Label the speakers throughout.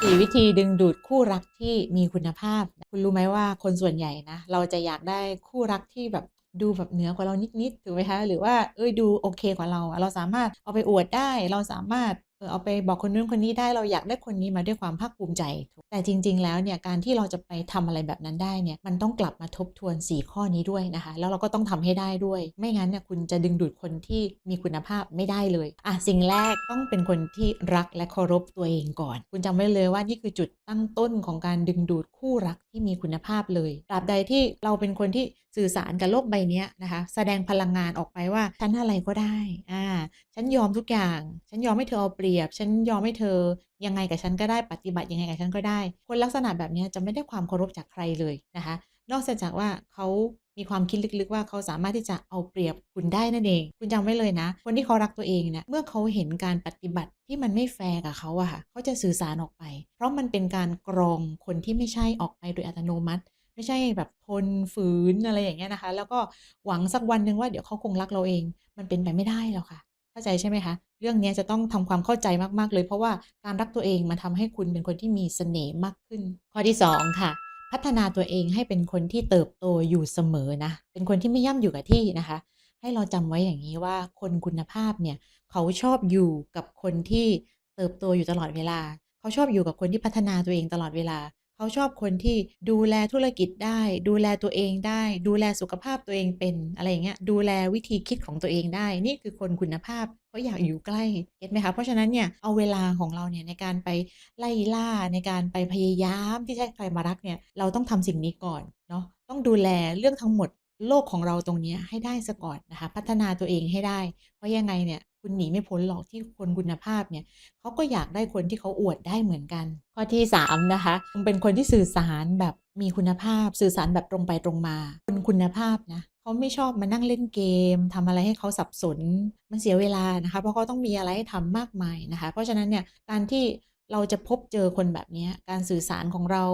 Speaker 1: สี่วิธีดึงดูดคู่รักที่มีคุณภาพ คุณรู้ไหมว่าคนส่วนใหญ่นะ เราจะอยากได้คู่รักที่แบบดูแบบเหนือกว่าเรานิดๆถูกไหมคะ หรือว่าเอ้ยดูโอเคกว่าเรา เราสามารถเอาไปอวดได้ เราสามารถ เออเอาไปบอกคนนู้นคนนี้ได้เราอยากได้คนนี้มาด้วยความภาคภูมิใจ แต่จริง ๆ แล้วเนี่ยการที่เราจะไปทำอะไรแบบนั้นได้เนี่ยมันต้องกลับมาทบทวน 4 ข้อนี้ด้วยนะคะ แล้วเราก็ต้องทำให้ได้ด้วย ไม่งั้นเนี่ยคุณจะดึงดูดคนที่มีคุณภาพไม่ได้เลยอะสิ่งแรกต้องเป็นคนที่รักและเคารพตัวเองก่อน คุณจำไว้เลยว่านี่คือจุดตั้งต้นของการดึงดูดคู่รักที่มีคุณภาพเลยตราบใดที่เราเป็นคนที่สื่อสารกับโลกใบนี้นะคะ แสดงพลังงานออกไปว่าฉันอะไรก็ได้อ่าฉันยอมทุกอย่าง ฉันยอมให้เธอเอาเปรียบฉันยอมให้เธอ ยังไงกับฉันก็ได้ปฏิบัติยังไงกับฉันก็ได้ คนลักษณะแบบนี้จะไม่ได้ความเคารพจากใครเลยนะคะ นอกจากว่าเขามีความคิดลึกๆว่าเขาสามารถที่จะเอาเปรียบคุณได้นั่นเอง คุณจำไว้เลยนะ คนที่เขารักตัวเองเนี่ยเมื่อเขาเห็นการปฏิบัติที่มันไม่แฟร์กับเขาอะค่ะเขาจะสื่อสารออกไป เพราะมันเป็นการกรองคนที่ไม่ใช่ออกไปโดยอัตโนมัติ ไม่ใช่แบบทนฝืนอะไรอย่างเงี้ยนะคะ แล้วก็หวังสักวันหนึ่งว่าเดี๋ยวเขาคงรักเราเอง มันเป็นไปไม่ได้หรอกค่ะาใจใช่ไหมคะ เรื่องนี้จะต้องทำความเข้าใจมากๆเลย เพราะว่าการรักตัวเองมันทำให้คุณเป็นคนที่มีเสน่ห์มากขึ้น ข้อที่ 2 ค่ะ พัฒนาตัวเองให้เป็นคนที่เติบโตอยู่เสมอนะ เป็นคนที่ไม่ย่ำอยู่กับที่นะคะ ให้เราจำไว้อย่างนี้ว่าคนคุณภาพเนี่ยเขาชอบอยู่กับคนที่เติบโตอยู่ตลอดเวลา เขาชอบอยู่กับคนที่พัฒนาตัวเองตลอดเวลา เขาชอบคนที่ดูแลธุรกิจได้ ดูแลตัวเองได้ ดูแลสุขภาพตัวเองเป็นอะไรอย่างเงี้ยดูแลวิธีคิดของตัวเองได้ นี่คือคนคุณภาพเขาอยากอยู่ใกล้เก็ตไหมคะเพราะฉะนั้นเนี่ยเอาเวลาของเราเนี่ยในการไปไล่ล่าในการไปพยายามที่จะให้ใครมารักเนี่ยเราต้องทำสิ่งนี้ก่อนเนาะต้องดูแลเรื่องทั้งหมด โลกของเราตรงนี้ให้ได้ซะก่อนนะคะ พัฒนาตัวเองให้ได้ เพราะยังไงเนี่ยคุณหนีไม่พ้นหรอกที่คนคุณภาพเนี่ยเขาก็อยากได้คนที่เขาอวดได้เหมือนกัน ข้อที่ 3 นะคะคุณเป็นคนที่สื่อสารแบบมีคุณภาพ สื่อสารแบบตรงไปตรงมาคนคุณภาพนะเขาไม่ชอบมานั่งเล่นเกมทำอะไรให้เขาสับสน มันเสียเวลานะคะ เพราะเขาต้องมีอะไรให้ทำมากมายนะคะ เพราะฉะนั้นเนี่ยการที่เราจะพบเจอคนแบบนี้การสื่อสารของเรา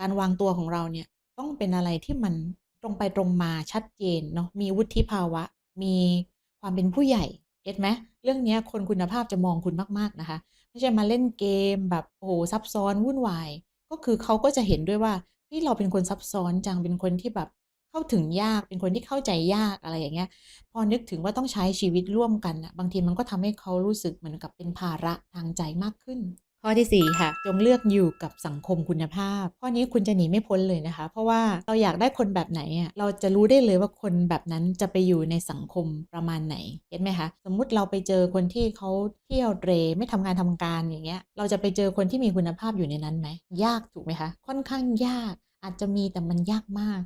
Speaker 1: การวางตัวของเราเนี่ยต้องเป็นอะไรที่มัน ตรงไปตรงมาชัดเจนเนาะมีวุฒิภาวะ มีความเป็นผู้ใหญ่เก็ตไหมเรื่องนี้คนคุณภาพจะมองคุณมากๆนะคะ ไม่ใช่มาเล่นเกมแบบโอ้โหซับซ้อนวุ่นวาย ก็คือเขาก็จะเห็นด้วยว่าที่เราเป็นคนซับซ้อนจังเป็นคนที่แบบเข้าถึงยากเป็นคนที่เข้าใจยากอะไรอย่างเงี้ย พอนึกถึงว่าต้องใช้ชีวิตร่วมกันอะบางทีมันก็ทำให้เขารู้สึกเหมือนกับเป็นภาระทางใจมากขึ้น ข้อที่ 4 ค่ะ จงเลือกอยู่กับสังคมคุณภาพ ข้อนี้คุณจะหนีไม่พ้นเลยนะคะ เพราะว่าเราอยากได้คนแบบไหนอะเราจะรู้ได้เลยว่าคนแบบนั้นจะไปอยู่ในสังคมประมาณไหนเห็นไหมคะสมมุติเราไปเจอคนที่เขาเที่ยวเตรไม่ทำงานทำการอย่างเงี้ย เราจะไปเจอคนที่มีคุณภาพอยู่ในนั้นไหมยากถูกไหมคะ ค่อนข้างยาก อาจจะมีแต่มันยากมาก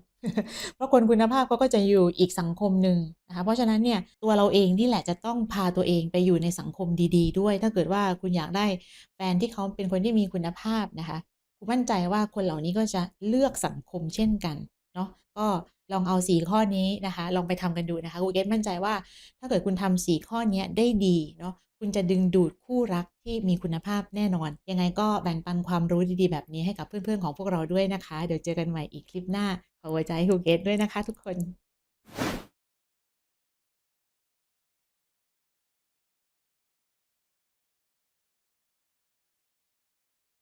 Speaker 1: เพราะคนคุณภาพก็จะอยู่อีกสังคมหนึ่งนะคะเพราะฉะนั้นเนี่ยตัวเราเองนี่แหละจะต้องพาตัวเองไปอยู่ในสังคมดี ๆ ด้วย ถ้าเกิดว่าคุณอยากได้แฟนที่เขาเป็นคนที่มีคุณภาพนะคะคุณมั่นใจว่าคนเหล่านี้ก็จะเลือกสังคมเช่นกัน เนาะก็ลองเอา 4 ข้อนี้นะคะ ลองไปทำกันดูนะคะคุณเกตมั่นใจว่า ถ้าเกิดคุณทำ4ข้อนี้ได้ดีเนาะคุณจะดึงดูดคู่รักที่มีคุณภาพแน่นอน ยังไงก็แบ่งปันความรู้ดีๆ แบบนี้ให้กับเพื่อนๆของพวกเราด้วยนะคะ เดี๋ยวเจอกันใหม่อีกคลิปหน้าขอไว้ใจคุณเกตด้วยนะคะ ทุกคน